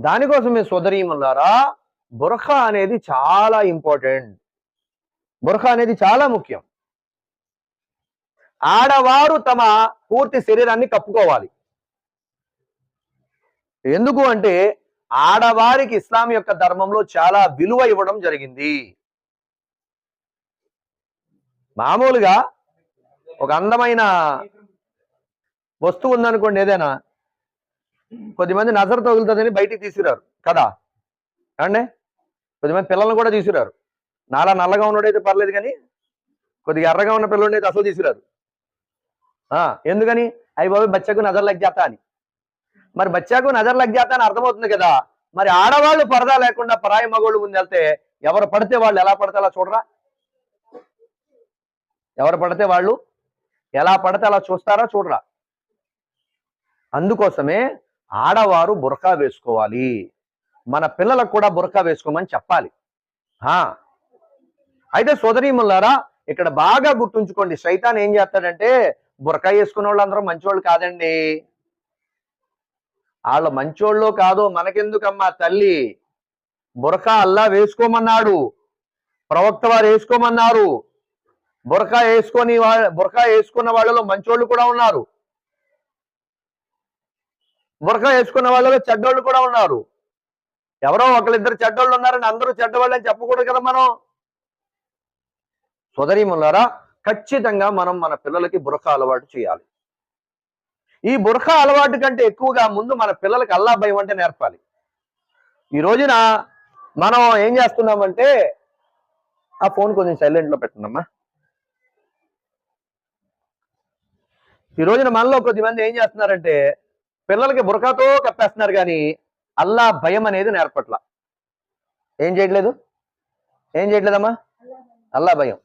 దానికోసమే సోదరీమన్నారా బురఖా అనేది చాలా ఇంపార్టెంట్. బుర్ఖా అనేది చాలా ముఖ్యం. ఆడవారు తమ పూర్తి శరీరాన్ని కప్పుకోవాలి. ఎందుకు అంటే ఆడవారికి ఇస్లాం యొక్క ధర్మంలో చాలా విలువ ఇవ్వడం జరిగింది. మామూలుగా ఒక అందమైన వస్తువు ఉందనుకోండి ఏదైనా కొద్దిమంది నజర్ తగులుతుందని బయటికి తీసుకురారు. కదా? ఏమండి? కొద్దిమంది పిల్లల్ని కూడా తీసుకురారు. నాలా నల్లగా ఉన్నోడైతే పర్లేదు కానీ కొద్దిగా ఎర్రగా ఉన్న పిల్లడైతే అసలు తీసుకురారు. ఆ, ఎందుకని? అయ్యి బాబు బచ్చకు నజర్ లగ్జాతా అని. మరి బచ్చాకు నజర్ లగ్జాతా అని అర్థమవుతుంది కదా? మరి ఆడవాళ్ళు పరదా లేకుండా పరాయి మగోళ్ళు ముందు వెళ్తే ఎవరు పడితే వాళ్ళు ఎలా పడితే అలా చూడరా? ఎవరు పడితే వాళ్ళు ఎలా పడితే అలా చూస్తారా చూడరా? అందుకోసమే ఆడవారు బురకా వేసుకోవాలి. మన పిల్లలకు కూడా బురకా వేసుకోమని చెప్పాలి. ఆ. అయితే సోదరీములారా ఇక్కడ బాగా గుర్తుంచుకోండి. సైతాన్ ఏం చేస్తాడంటే బురకా వేసుకున్న వాళ్ళందరూ మంచోళ్ళు కాదండి. వాళ్ళు మంచోళ్ళు కాదు మనకెందుకమ్మా తల్లి? బురకా అల్లా వేసుకోమన్నాడు. ప్రవక్త వారు వేసుకోమన్నారు. బురకా వేసుకొని వాళ్ళ బురకా వేసుకున్న వాళ్ళలో మంచోళ్ళు కూడా ఉన్నారు. బురకా వేసుకున్న వాళ్ళలో చెడ్డోళ్ళు కూడా ఉన్నారు. ఎవరో ఒకళ్ళిద్దరు చెడ్డోళ్ళు ఉన్నారని అందరూ చెడ్డవాళ్ళు అని చెప్పకూడదు కదా మనం. సోదరీములారా ఖచ్చితంగా మనం మన పిల్లలకి బురకా అలవాటు చేయాలి. ఈ బురకా అలవాటు కంటే ఎక్కువగా ముందు మన పిల్లలకి అల్లా భయం అంటే నేర్పాలి. ఈ రోజున మనం ఏం చేస్తున్నామంటే ఆ ఫోన్ కొంచెం సైలెంట్లో పెట్టండమ్మా. ఈ రోజున మనలో కొద్దిమంది ఏం చేస్తున్నారంటే పిల్లలకి బురకాతో కప్పేస్తున్నారు కానీ అల్లా భయం అనేది నేర్పట్ల. ఏం చేయట్లేదు? ఏం చేయట్లేదమ్మా? అల్లా భయం.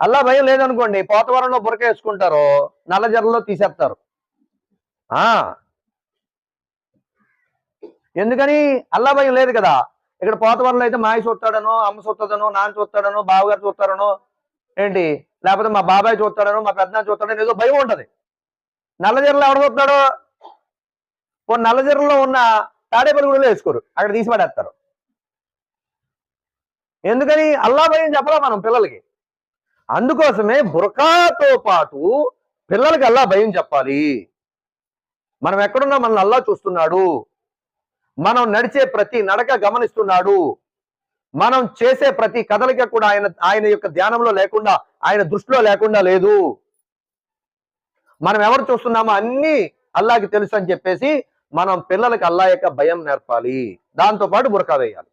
అల్లా భయం లేదనుకోండి పోతవరంలో బురక వేసుకుంటారు నల్లజర్రలో తీసేస్తారు. ఆ! ఎందుకని? అల్లా భయం లేదు కదా. ఇక్కడ పోతవరంలో అయితే మాయ చూస్తాడనో అమ్మ చూస్తాడనో నాన్న చూస్తాడనో బావగారు చూస్తాడనో ఏంటి? లేకపోతే మా బాబాయ్ చూస్తాడనో మా పెద్దనాన్న చూస్తాడనో ఏదో భయం ఉంటది. నల్లజర్రలో ఎవడు చూస్తాడో? కొన్ని నల్లజర్రలో ఉన్న తాడేపల్లిగూడలో వేసుకోరు. అక్కడ తీసి పడేస్తారు ఎందుకని అల్లా భయం చెప్పాలా మనం పిల్లలకి? అందుకోసమే బురకాతో పాటు పిల్లలకి అల్లా భయం చెప్పాలి. మనం ఎక్కడున్నా మనల్ని అల్లా చూస్తున్నాడు. మనం నడిచే ప్రతి నడక గమనిస్తున్నాడు. మనం చేసే ప్రతి కథలకి కూడా ఆయన ఆయన యొక్క ధ్యానంలో లేకుండా ఆయన దృష్టిలో లేకుండా లేదు. మనం ఎవరు చూస్తున్నామో అన్ని అల్లాకి తెలుసు అని చెప్పేసి మనం పిల్లలకు అల్లా యొక్క భయం నేర్పాలి. దాంతో పాటు బురకా వేయాలి.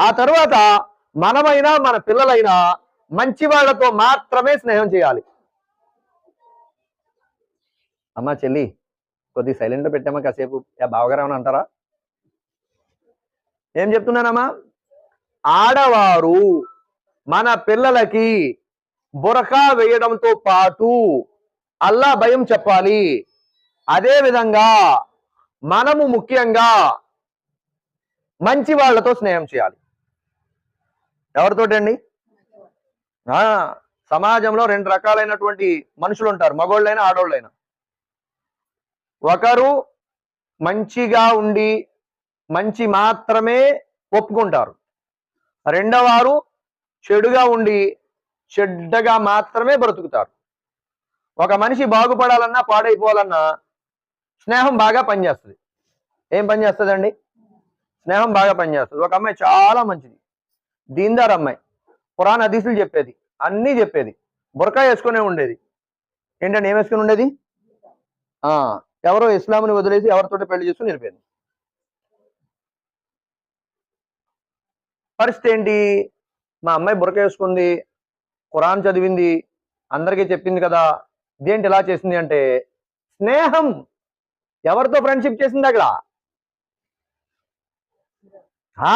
ఆ తర్వాత మనమైనా మన పిల్లలైనా మంచి వాళ్ళతో మాత్రమే స్నేహం చేయాలి. అమ్మా చెల్లి కొద్ది సైలెంట్ పెట్టామా కాసేపు. యా బావగారు ఏమని అంటారా? ఏం చెప్తున్నానమ్మా? ఆడవారు మన పిల్లలకి బురకా వేయడంతో పాటు అల్లా భయం చెప్పాలి. అదే విధంగా మనము ముఖ్యంగా మంచి వాళ్ళతో స్నేహం చేయాలి. ఎవరితోటండి? ఆ, సమాజంలో రెండు రకాలైనటువంటి మనుషులు ఉంటారు. మగోళ్ళైనా ఆడోళ్ళైనా. ఒకరు మంచిగా ఉండి మంచి మాత్రమే ఒప్పుకుంటారు. రెండవారు చెడుగా ఉండి చెడ్డగా మాత్రమే బ్రతుకుతారు. ఒక మనిషి బాగుపడాలన్నా పాడైపోవాలన్నా స్నేహం బాగా పనిచేస్తుంది. ఏం పని చేస్తుందండి స్నేహం బాగా పనిచేస్తుంది. ఒక అమ్మాయి చాలా మంచిది. దీందార్ అమ్మాయి. పురాణ అధీసులు చెప్పేది. అన్నీ చెప్పేది. బురకా వేసుకునే ఉండేది. ఏంటంటే ఏం వేసుకుని ఉండేది? ఆ ఎవరో ఇస్లాంని వదిలేసి ఎవరితోటి పెళ్ళి చేసుకుని వెళ్ళిపోయింది. పరిస్థితి ఏంటి? మా అమ్మాయి బురక వేసుకుంది. ఖురాన్ చదివింది. అందరికీ చెప్పింది కదా. ఇదేంటి ఇలా చేసింది అంటే స్నేహం ఎవరితో ఫ్రెండ్షిప్ చేసింది అక్కడ? ఆ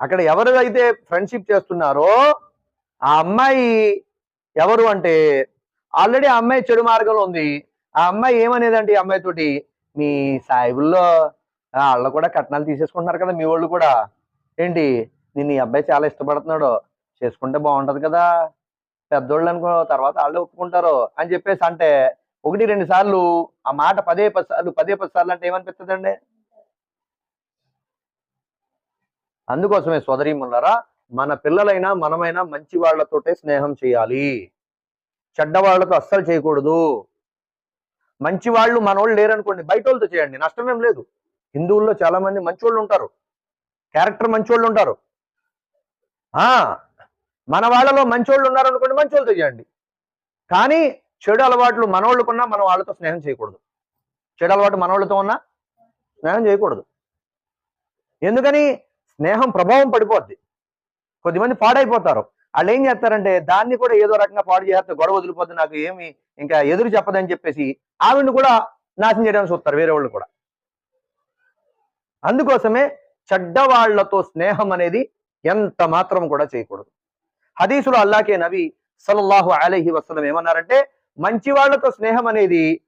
అక్కడ ఎవరు అయితే ఫ్రెండ్షిప్ చేస్తున్నారో ఆ అమ్మాయి ఎవరు అంటే ఆల్రెడీ ఆ అమ్మాయి చెడు మార్గంలో ఉంది. ఆ అమ్మాయి ఏమనేదంటే ఈ అమ్మాయి తోటి మీ సాయిబుల్లో వాళ్ళు కూడా కట్నాలు తీసేసుకుంటున్నారు కదా మీ వాళ్ళు కూడా. ఏంటి నిన్ను ఈ అబ్బాయి చాలా ఇష్టపడుతున్నాడు. చేసుకుంటే బాగుంటుంది కదా. పెద్దోళ్ళు అనుకో తర్వాత వాళ్ళు ఒప్పుకుంటారు. అని చెప్పేసి అంటే ఒకటి రెండు సార్లు ఆ మాట పదే పది సార్లు పదే పది సార్లు అంటే ఏమనిపిస్తుందండి? అందుకోసమే సోదరీమన్నారా మన పిల్లలైనా మనమైనా మంచి వాళ్ళతోటే స్నేహం చేయాలి. చెడ్డ వాళ్ళతో అస్సలు చేయకూడదు. మంచి వాళ్ళు మనోళ్ళు లేరనుకోండి బయట వాళ్ళతో చేయండి నష్టం ఏం లేదు. హిందువుల్లో చాలా మంది మంచోళ్ళు ఉంటారు. క్యారెక్టర్ మంచోళ్ళు ఉంటారు. ఆ! మన వాళ్ళలో మంచోళ్ళు ఉన్నారు అనుకోండి మంచోళ్ళతో చేయండి. కానీ చెడు అలవాట్లు మనోళ్ళకున్నా మనం వాళ్ళతో స్నేహం చేయకూడదు. చెడు అలవాటు మనోళ్ళతో ఉన్నా స్నేహం చేయకూడదు. ఎందుకని? స్నేహం ప్రభావం పడిపోద్ది. కొద్దిమంది పాడైపోతారు. వాళ్ళు ఏం చేస్తారంటే దాన్ని కూడా ఏదో రకంగా పాడు చేస్తే గొడవ వదిలిపోద్ది నాకు ఏమి ఇంకా ఎదురు చెప్పదని చెప్పేసి ఆవిడ్ని కూడా నాశనం చేయడానికి చూస్తారు వేరే వాళ్ళు కూడా. అందుకోసమే చెడ్డవాళ్ళతో స్నేహం అనేది ఎంత మాత్రం కూడా చేయకూడదు. హదీసులు అల్లాకే నవి సల్లల్లాహు అలైహి వసల్లం ఏమన్నారంటే మంచి వాళ్ళతో స్నేహం అనేది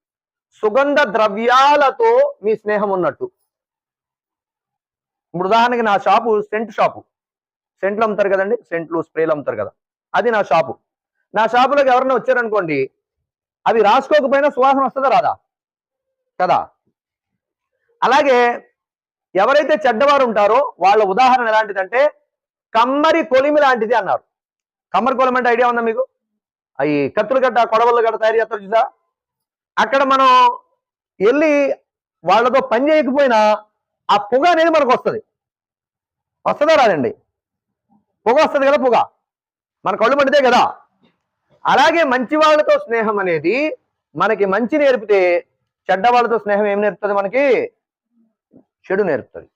సుగంధ ద్రవ్యాలతో మీ స్నేహం ఉన్నట్టు. ఇప్పుడు ఉదాహరణకి నా షాపు సెంట్ షాపు. సెంట్లు అమ్ముతారు కదండి సెంట్లు స్ప్రేలు అమ్ముతారు కదా. అది నా షాపు. నా షాపులోకి ఎవరైనా వచ్చారనుకోండి అవి రాసుకోకపోయినా సువాసన వస్తుందా రాదా? కదా. అలాగే ఎవరైతే చెడ్డవారు ఉంటారో వాళ్ళ ఉదాహరణ ఎలాంటిదంటే కమ్మరి కొలిమి లాంటిది అన్నారు. కమ్మరి కొలిమి అంటే ఐడియా ఉందా మీకు? ఈ కత్తులు గడ్డ కొడవలు గడ్డ తయారు చేస్తారు చూసా అక్కడ మనం వెళ్ళి వాళ్ళతో పని చేయకపోయినా ఆ పొగ అనేది మనకు వస్తుంది. వస్తుందా రాదండి? పొగ వస్తుంది కదా పొగ. మన కళ్ళు పండితే కదా. అలాగే మంచి వాళ్ళతో స్నేహం అనేది మనకి మంచి నేర్పితే చెడ్డ వాళ్ళతో స్నేహం ఏం నేర్పుతుంది మనకి? చెడు నేర్పుతుంది.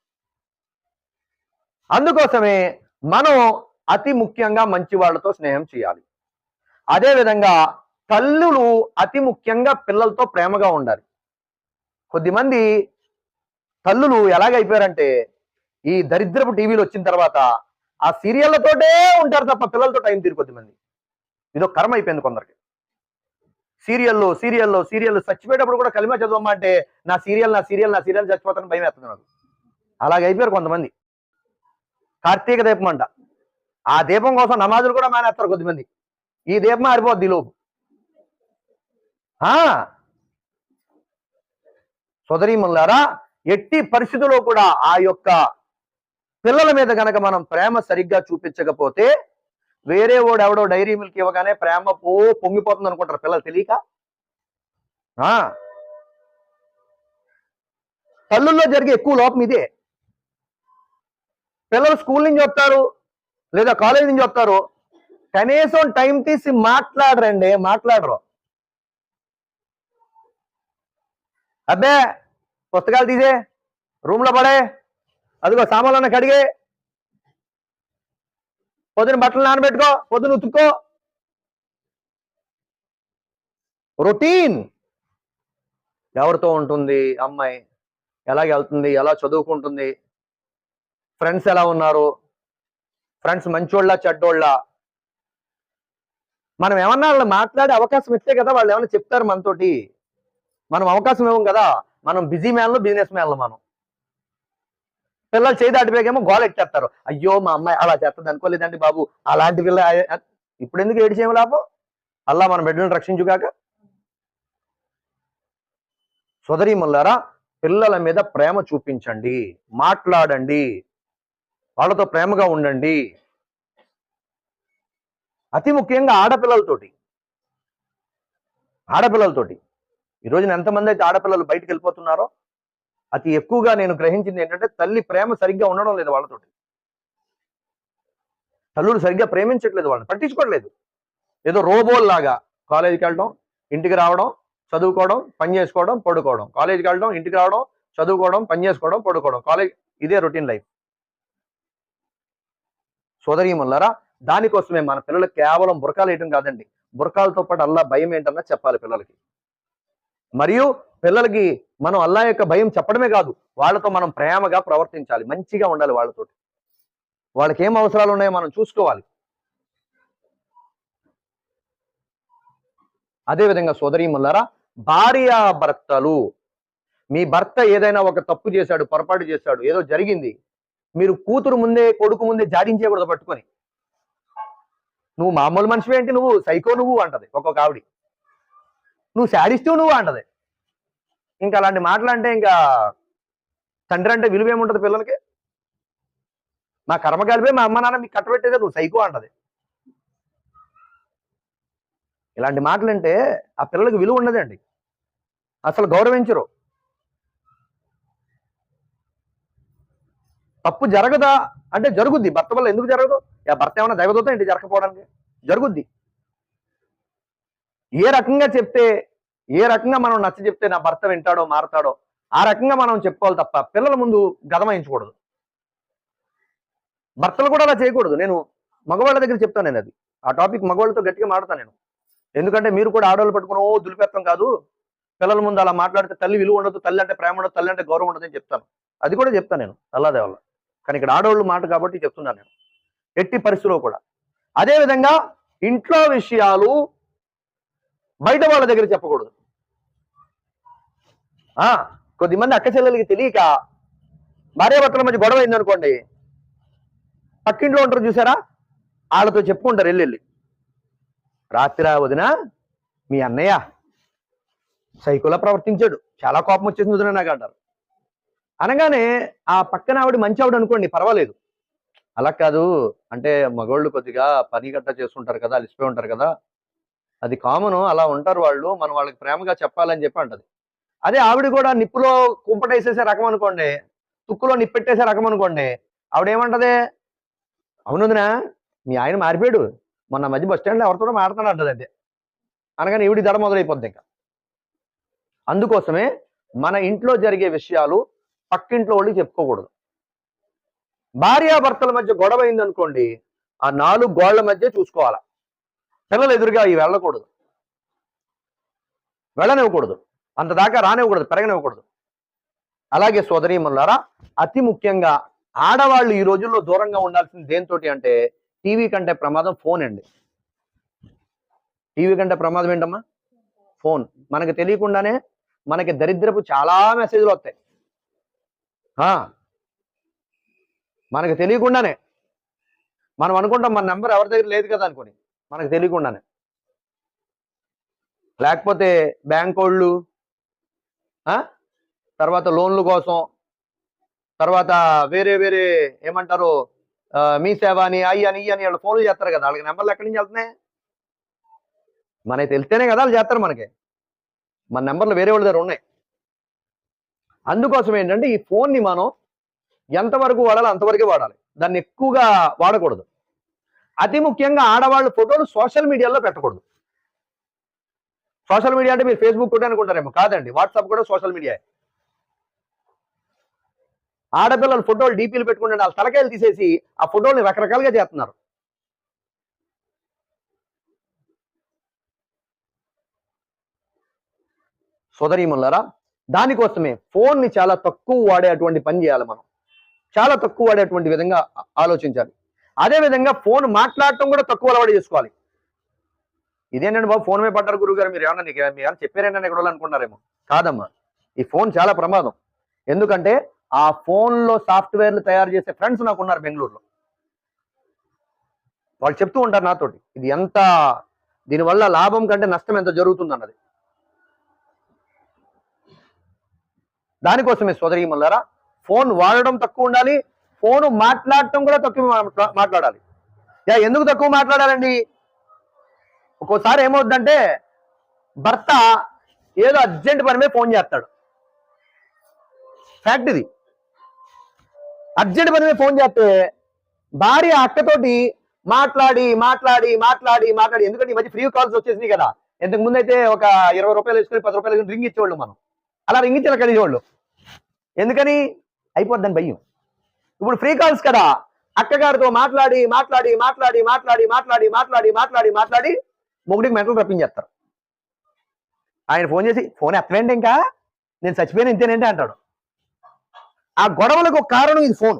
అందుకోసమే మనం అతి ముఖ్యంగా మంచి వాళ్ళతో స్నేహం చేయాలి. అదేవిధంగా తల్లులు అతి ముఖ్యంగా పిల్లలతో ప్రేమగా ఉండాలి. కొద్దిమంది తల్లులు ఎలాగైపోయారంటే ఈ దరిద్రపు టీవీలు వచ్చిన తర్వాత ఆ సీరియళ్ళతోటే ఉంటారు తప్ప పిల్లలతో టైం తీరు కొద్దిమంది ఇదో కర్మ అయిపోయింది కొందరికి. సీరియల్లో సీరియల్లో సీరియల్ చచ్చిపోయేటప్పుడు కూడా కలిమా చదవమ్మా అంటే నా సీరియల్ నా సీరియల్ నా సీరియల్ చచ్చిపోతాను భయం వేస్తుంది నాకు. అలాగ అయిపోయారు కొంతమంది. కార్తీక దీపం అంట. ఆ దీపం కోసం నమాజులు కూడా మానేస్తారు కొద్దిమంది ఈ దీపం ఆరిపోద్ది లోపు. ఆ! ఎట్టి పరిస్థితుల్లో కూడా ఆ యొక్క పిల్లల మీద గనక మనం ప్రేమ సరిగ్గా చూపించకపోతే వేరే వాడు ఎవడో డైరీ మిల్క్ ఇవ్వగానే ప్రేమ పో పొంగిపోతుంది అనుకుంటారు పిల్లలు తెలియక? ఆ! తల్లుల్లో జరిగే ఎక్కువ లోపం ఇదే. పిల్లలు స్కూల్ నుంచి వస్తారు లేదా కాలేజ్ నుంచి వస్తారు కనీసం టైం తీసి మాట్లాడరండి మాట్లాడరు. అబ్బే పుస్తకాలు తీసే రూమ్లో పడే అదిగో సామాన్లన్న కడిగే. పొద్దున బట్టలు నానబెట్టుకో పొద్దున ఉతుక్కో. రొటీన్. ఎవరితో ఉంటుంది అమ్మాయి? ఎలా వెళ్తుంది? ఎలా చదువుకుంటుంది? ఫ్రెండ్స్ ఎలా ఉన్నారు? ఫ్రెండ్స్ మంచోళ్ళ చెడ్డోళ్ళ? మనం ఏమన్నా వాళ్ళు మాట్లాడే అవకాశం ఇస్తే కదా వాళ్ళు ఏమన్నా చెప్తారు మనతోటి. మనం అవకాశం ఇవ్వం కదా. మనం బిజీ మ్యాన్లు బిజినెస్ మ్యాన్లు మనం. పిల్లలు చేయి దాటిపోయాకేమో గోల ఎట్టేస్తారు అయ్యో మా అమ్మాయి అలా చేస్తుంది అనుకోలేదండి బాబు. అలాంటి పిల్ల ఇప్పుడు ఎందుకు ఏడు చేయము లాభం? అల్లా మన బిడ్డలను రక్షించుగాక. సోదరి ముల్లారా పిల్లల మీద ప్రేమ చూపించండి. మాట్లాడండి. వాళ్ళతో ప్రేమగా ఉండండి. అతి ముఖ్యంగా ఆడపిల్లలతోటి. ఆడపిల్లలతోటి. ఈ రోజున ఎంతమంది అయితే ఆడపిల్లలు బయటకు వెళ్ళిపోతున్నారో అతి ఎక్కువగా నేను గ్రహించింది ఏంటంటే తల్లి ప్రేమ సరిగ్గా ఉండడం లేదు వాళ్ళతోటి. తల్లులు సరిగ్గా ప్రేమించట్లేదు వాళ్ళని పట్టించుకోవట్లేదు ఏదో రోబోల్లాగా కాలేజీకి వెళ్ళడం ఇంటికి రావడం చదువుకోవడం పని చేసుకోవడం పడుకోవడం. కాలేజీకి వెళ్ళడం ఇంటికి రావడం చదువుకోవడం పని చేసుకోవడం పడుకోవడం. కాలేజ్ ఇదే రొటీన్ లైఫ్. సోదరీమల్లారా దానికోసమే మన పిల్లలకు కేవలం బురకాలు వేయటం కాదండి. బురకాలతో పాటు అల్లా భయం ఏంటన్నా చెప్పాలి పిల్లలకి. మరియు పిల్లలకి మనం అల్లా యొక్క భయం చెప్పడమే కాదు వాళ్ళతో మనం ప్రేమగా ప్రవర్తించాలి మంచిగా ఉండాలి వాళ్ళతో వాళ్ళకి ఏం అవసరాలు ఉన్నాయో మనం చూసుకోవాలి. అదేవిధంగా సోదరి మల్లారా భార్యాభర్తలు మీ భర్త ఏదైనా ఒక తప్పు చేశాడు పొరపాటు చేశాడు ఏదో జరిగింది మీరు కూతురు ముందే కొడుకు ముందే జాడించేయకూడదు పట్టుకొని. నువ్వు మామూలు మనిషివి ఏంటి నువ్వు సైకో నువ్వు అంటది ఒక్కొక్క ఆవిడి. నువ్వు శాడిస్తూ నువ్వు అంటది. ఇంకా అలాంటి మాటలు అంటే ఇంకా తండ్రి అంటే విలువ ఏముంటది పిల్లలకి? మా కర్మ కలిపే మా అమ్మ నాన్న మీకు కట్టబెట్టేదే నువ్వు సైకో అంటది. ఇలాంటి మాటలు అంటే ఆ పిల్లలకు విలువ ఉండదండి. అసలు గౌరవించరు. తప్పు జరగదా? అంటే జరుగుద్ది. భర్త వల్ల ఎందుకు జరగదు? ఆ భర్త ఏమైనా దైవదూత ఏంటి జరగకపోవడానికి? జరుగుద్ది. ఏ రకంగా చెప్తే ఏ రకంగా మనం నచ్చ చెప్తే నా భర్త వింటాడో మారతాడో ఆ రకంగా మనం చెప్పుకోవాలి తప్ప పిల్లల ముందు గదమాయించకూడదు భర్తలు కూడా అలా చేయకూడదు. నేను మగవాళ్ళ దగ్గర చెప్తాను నేను అది. ఆ టాపిక్ మగవాళ్ళతో గట్టిగా మాడతాను నేను. ఎందుకంటే మీరు కూడా ఆడవాళ్ళు పట్టుకుని ఓ దులిపెత్తం కాదు. పిల్లల ముందు అలా మాట్లాడితే తల్లి విలువ ఉండదు తల్లి అంటే ప్రేమ ఉండదు తల్లి అంటే గౌరవం ఉండదు అని చెప్తాను. అది కూడా చెప్తాను నేను. అల్లాదే వల్ల కానీ ఇక్కడ ఆడవాళ్ళు మాట కాబట్టి చెప్తున్నాను నేను. ఎట్టి పరిస్థితిలో కూడా. అదే విధంగా ఇంట్లో విషయాలు బయట వాళ్ళ దగ్గర చెప్పకూడదు. ఆ కొద్దిమంది అక్క చెల్లెలకి తెలియక భార్యాభర్తల మధ్య గొడవ అయిందనుకోండి పక్కింట్లో ఉంటారు చూసారా? వాళ్ళతో చెప్పుకుంటారు వెళ్ళి వెళ్ళి రాత్రి వదిన మీ అన్నయ్య సైకోలా ప్రవర్తించాడు. చాలా కోపం వచ్చేసింది వదిన నాకు అంటారు. అనగానే ఆ పక్కన ఆవిడ మంచి ఆవిడ అనుకోండి పర్వాలేదు. అలా కాదు. అంటే మగవాళ్ళు కొద్దిగా పని గట్ట చేస్తుంటారు కదా అలిసిపోయి ఉంటారు కదా. అది కామన్ అలా ఉంటారు వాళ్ళు. మనం వాళ్ళకి ప్రేమగా చెప్పాలని చెప్పి అంటది. అదే ఆవిడ కూడా నిప్పులో కుంపటేసేసే రకం అనుకోండి తుక్కులో నిప్పెట్టేసే రకం అనుకోండి ఆవిడ ఏమంటది అవునుదినా? మీ ఆయన మారిపోయాడు. మొన్న మధ్య బస్ స్టాండ్లో ఎవరితో మాడుతున్నాడు అంటది అంతే. అనగానే ఈవిడి దడ మొదలైపోద్ది ఇంకా. అందుకోసమే మన ఇంట్లో జరిగే విషయాలు పక్కింట్లో వాళ్ళకి చెప్పుకోకూడదు. భార్యాభర్తల మధ్య గొడవ అయిందనుకోండి ఆ నాలుగు గోళ్ళ మధ్య చూసుకోవాలా. పిల్లలు ఎదురుగా అవి వెళ్ళకూడదు. వెళ్ళనివ్వకూడదు. అంత దాకా రానివ్వకూడదు పెరగనివ్వకూడదు. అలాగే సోదరీమన్నారా అతి ముఖ్యంగా ఆడవాళ్ళు ఈ రోజుల్లో దూరంగా ఉండాల్సింది దేనితోటి అంటే టీవీ కంటే ప్రమాదం ఫోన్ అండి. టీవీ కంటే ప్రమాదం ఏంటమ్మా? ఫోన్. మనకు తెలియకుండానే మనకి దరిద్రపు చాలా మెసేజ్లు వస్తాయి. మనకి తెలియకుండానే. మనం అనుకుంటాం మన నెంబర్ ఎవరి దగ్గర లేదు కదా అనుకుని. మనకు తెలియకుండానే. లేకపోతే బ్యాంక్ వాళ్ళు ఆ? తర్వాత లోన్ల కోసం తర్వాత వేరే వేరే ఏమంటారు మీ సేవ అని అయ్యి అని అని వాళ్ళు ఫోన్లు చేస్తారు కదా. వాళ్ళకి నెంబర్లు ఎక్కడి నుంచి వెళ్తున్నాయి? మనకి తెలిస్తేనే కదా వాళ్ళు చేస్తారు మనకి. మన నెంబర్లు వేరే వాళ్ళ దగ్గర ఉన్నాయి. అందుకోసం ఏంటంటే ఈ ఫోన్ని మనం ఎంతవరకు వాడాలో అంతవరకే వాడాలి. దాన్ని ఎక్కువగా వాడకూడదు. అతి ముఖ్యంగా ఆడవాళ్ళు ఫోటోలు సోషల్ మీడియాలో పెట్టకూడదు. సోషల్ మీడియా అంటే మీరు ఫేస్బుక్ కూడా అనుకుంటారేమో. కాదండి వాట్సాప్ కూడా సోషల్ మీడియా. ఆడపిల్లలు ఫోటోలు డీపీలు పెట్టుకుంటే వాళ్ళ తలకాయలు తీసేసి ఆ ఫోటోల్ని రకరకాలుగా చేస్తున్నారు. సోదరీమల్లారా దానికోసమే ఫోన్ని చాలా తక్కువ వాడేటువంటి పని చేయాలి మనం. చాలా తక్కువ వాడేటువంటి విధంగా ఆలోచించాలి. అదే విధంగా ఫోన్ మాట్లాడటం కూడా తక్కువ అలవాటు చేసుకోవాలి. ఇదేనండి బాబు ఫోన్ మీద పడ్డారు గురువు గారు మీరు ఏమన్నా నీకు మీరు ఏమన్నా ఇక్కడ ఎక్కడ అనుకుంటారేమో కాదమ్మా ఈ ఫోన్ చాలా ప్రమాదం. ఎందుకంటే ఆ ఫోన్లో సాఫ్ట్వేర్లు తయారు చేసే ఫ్రెండ్స్ నాకు ఉన్నారు బెంగళూరులో. వాళ్ళు చెప్తూ ఉంటారు నాతోటి ఇది ఎంత దీనివల్ల లాభం కంటే నష్టం ఎంత జరుగుతుంది అన్నది దానికోసమే సోదరి మళ్ళారా ఫోన్ వాడడం తక్కువ ఉండాలి ఫోన్ మాట్లాడటం కూడా తక్కువ మాట్లాడాలి. యా ఎందుకు తక్కువ మాట్లాడాలండి? ఒక్కోసారి ఏమవుద్దంటే భర్త ఏదో అర్జెంట్ పని మీద ఫోన్ చేస్తాడు. ఫ్యాక్ట్ ఇది. అర్జెంట్ పని మీద ఫోన్ చేస్తే భార్య అక్కతోటి మాట్లాడి మాట్లాడి మాట్లాడి మాట్లాడి ఎందుకంటే ఈ మధ్య ఫ్రీ కాల్స్ వచ్చేసినాయి కదా. ఇంతకు ముందు అయితే ఒక ఇరవై రూపాయలు వేసుకొని పది రూపాయలు రింగ్ ఇచ్చేవాళ్ళు మనం. అలా రింగించారు ఇచ్చేలా కలిగేవాళ్ళు ఎందుకని? అయిపోద్దని భయం. ఇప్పుడు ఫ్రీ కాల్స్ కదా. అక్కగారితో మాట్లాడి మాట్లాడి మాట్లాడి మాట్లాడి మాట్లాడి మాట్లాడి మాట్లాడి మాట్లాడి మొగుడికి మెంటలు రప్పించేస్తారు ఆయన ఫోన్ చేసి ఫోన్ ఎత్తవేంటి ఇంకా? నేను చచ్చిపోయిన ఇంతేనండి అంటాడు. ఆ గొడవలకు కారణం ఇది ఫోన్.